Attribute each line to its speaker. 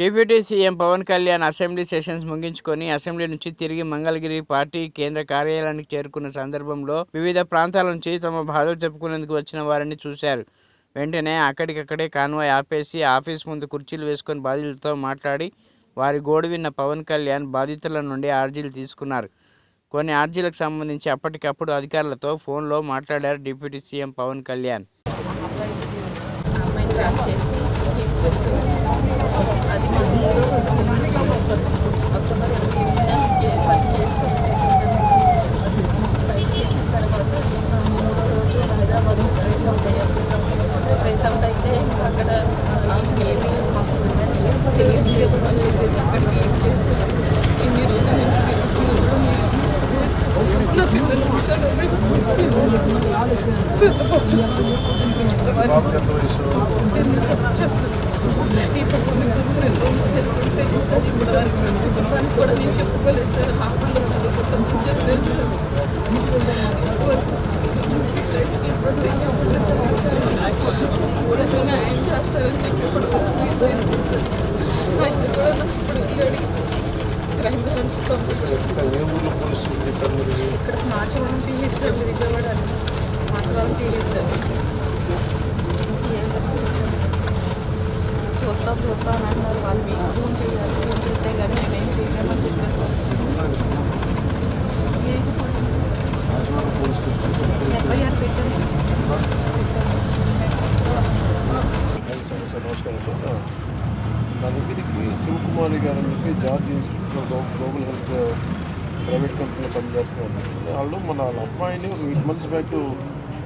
Speaker 1: Deputy CM Pawan Kalyan assembly sessions ముగించుకొని assembly నుంచి తిరిగి మంగళగిరి పార్టీ కేంద్ర కార్యాలయానికి చేరుకున్న సందర్భంలో వివిధ ప్రాంతాల నుంచి తమ బాధలు చెప్పుకునేందుకు వచ్చిన వారిని చూశారు. వెంటనే అక్కడికక్కడే కాన్వాయ్ ఆపేసి ఆఫీస్ ముందు కుర్చీలు వేసుకొని బాధితులతో మాట్లాడి వారి గోడు విన్న పవన్ కళ్యాణ్ బాధితుల నుండి ఆర్జీలు తీసుకున్నారు. కొన్ని ఆర్జీలకు సంబంధించి అప్పటికప్పుడు అధికారులతో ఫోన్లో మాట్లాడారు డిప్యూటీ సీఎం పవన్ కళ్యాణ్.
Speaker 2: చేసి ఈ రెండు తెలుగు సార్ ఇప్పుడు కుటుంబానికి కూడా నేను చెప్పుకోలేదు సార్ హాస్టల్లో చదువుకుంటాను చెప్పలేదు చేస్తారని చెప్పి ఇప్పుడు ఆయన కూడా నాకు ఇప్పుడు వెళ్ళాడు క్రైమ్ బ్రాంచ్ పంపించారు
Speaker 3: మీరు
Speaker 2: ఇక్కడ Marchavaram PS Vijayawada Machavaram PS sir CM గారు చెప్పారు. చూస్తాం చూస్తాం అని అన్నారు వాళ్ళు మీకు ఫోన్ చేయాలి ఫోన్ చేస్తే కానీ మేమేం చేయలేమని చెప్పారు ఏంటి పోలీసులు?
Speaker 3: రాజవాడ పోలీస్ స్టేషన్
Speaker 2: ఎఫ్ఐఆర్ పెట్టారు సార్.
Speaker 3: ఐదు సంవత్సరాలు నమస్కారం సార్ నా దగ్గరికి శివకుమారి గారు అని చెప్పి జార్జ్ ఇన్స్టిట్యూట్లో గ్లో- గ్లోబల్ హెల్త్ ప్రైవేట్ కంపెనీలో పనిచేస్తున్నారు వాళ్ళు మన వాళ్ళ అమ్మాయిని ఒక ఎయిట్ మంత్స్ బ్యాక్